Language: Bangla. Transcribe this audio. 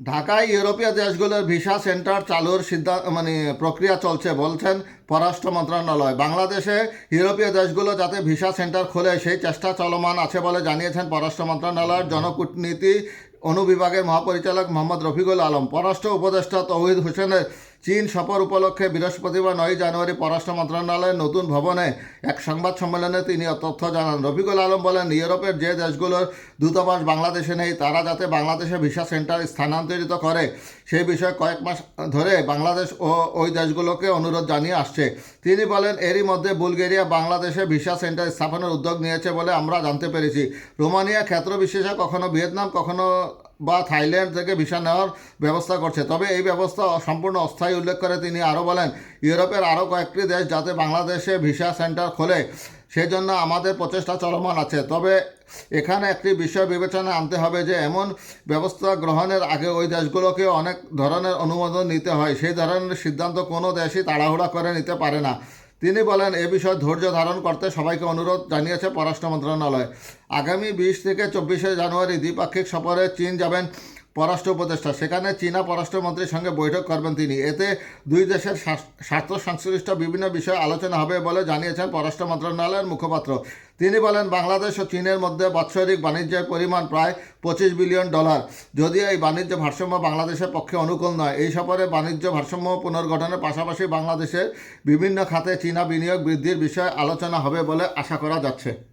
ঢাকায় ইউরোপীয় দেশগুলোর ভিসা সেন্টার চালুর সিদ্ধান্ত মানে প্রক্রিয়া চলছে বলছেন পররাষ্ট্র মন্ত্রণালয়। বাংলাদেশে ইউরোপীয় দেশগুলো যাতে ভিসা সেন্টার খোলে, সেই চেষ্টা চলমান আছে বলে জানিয়েছেন পররাষ্ট্র মন্ত্রণালয়ের জনকূটনীতি অনুবিভাগের মহাপরিচালক মোহাম্মদ রফিকুল আলম। পররাষ্ট্র উপদেষ্টা তৌহিদ হোসেনের চীন সফর উপলক্ষে বৃহস্পতিবার নয় জানুয়ারি পররাষ্ট্র মন্ত্রণালয়ের নতুন ভবনে এক সংবাদ সম্মেলনে তিনি তথ্য জানান। রফিকুল আলম বলেন, ইউরোপের যে দেশগুলোর দূতাবাস বাংলাদেশে নেই, তারা যাতে বাংলাদেশে ভিসা সেন্টার স্থানান্তরিত করে সেই বিষয়ে কয়েক মাস ধরে বাংলাদেশ ও ওই দেশগুলোকে অনুরোধ জানিয়ে আসছে। তিনি বলেন, এরই মধ্যে বুলগেরিয়া বাংলাদেশে ভিসা সেন্টার স্থাপনের উদ্যোগ নিয়েছে বলে আমরা জানতে পেরেছি। রোমানিয়া ক্ষেত্র বিশেষে কখনো ভিয়েতনাম, কখনো বা থাইল্যান্ড থেকে ভিসা নেওয়ার ব্যবস্থা করছে। তবে এই ব্যবস্থা সম্পূর্ণ অস্থায়ী উল্লেখ করে তিনি আরও বলেন, ইউরোপের আরও কয়েকটি দেশ যাতে বাংলাদেশে ভিসা সেন্টার খোলে সেই জন্য আমাদের প্রচেষ্টা চলমান আছে। তবে এখানে একটি বিষয় বিবেচনা আনতে হবে যে, এমন ব্যবস্থা গ্রহণের আগে ওই দেশগুলোকে অনেক ধরনের অনুমোদন নিতে হয়। সেই ধরনের সিদ্ধান্ত কোনো দেশই তাড়াহুড়া করে নিতে পারে না। তিনি বলেন, এ বিষয়ে ধৈর্য ধারণ করতে সবাইকে অনুরোধ জানিয়েছে পররাষ্ট্র মন্ত্রণালয়। আগামী বিশ থেকে চব্বিশে জানুয়ারি দ্বিপাক্ষিক সফরে চীন যাবেন পররাষ্ট্র উপদেষ্টা। সেখানে চীনা পররাষ্ট্রমন্ত্রীর সঙ্গে বৈঠক করবেন তিনি। এতে দুই দেশের স্বার্থ- সংশ্লিষ্ট বিভিন্ন বিষয়ে আলোচনা হবে বলে জানিয়েছেন পররাষ্ট্র মন্ত্রণালয়ের মুখপাত্র। তিনি বলেন, বাংলাদেশ ও চীনের মধ্যে বাৎসরিক বাণিজ্যের পরিমাণ প্রায় পঁচিশ বিলিয়ন ডলার। যদিও এই বাণিজ্য ভারসাম্য বাংলাদেশের পক্ষে অনুকূল নয়, এই সফরে বাণিজ্য ভারসাম্য পুনর্গঠনের পাশাপাশি বাংলাদেশের বিভিন্ন খাতে চীনা বিনিয়োগ বৃদ্ধির বিষয়ে আলোচনা হবে বলে আশা করা যাচ্ছে।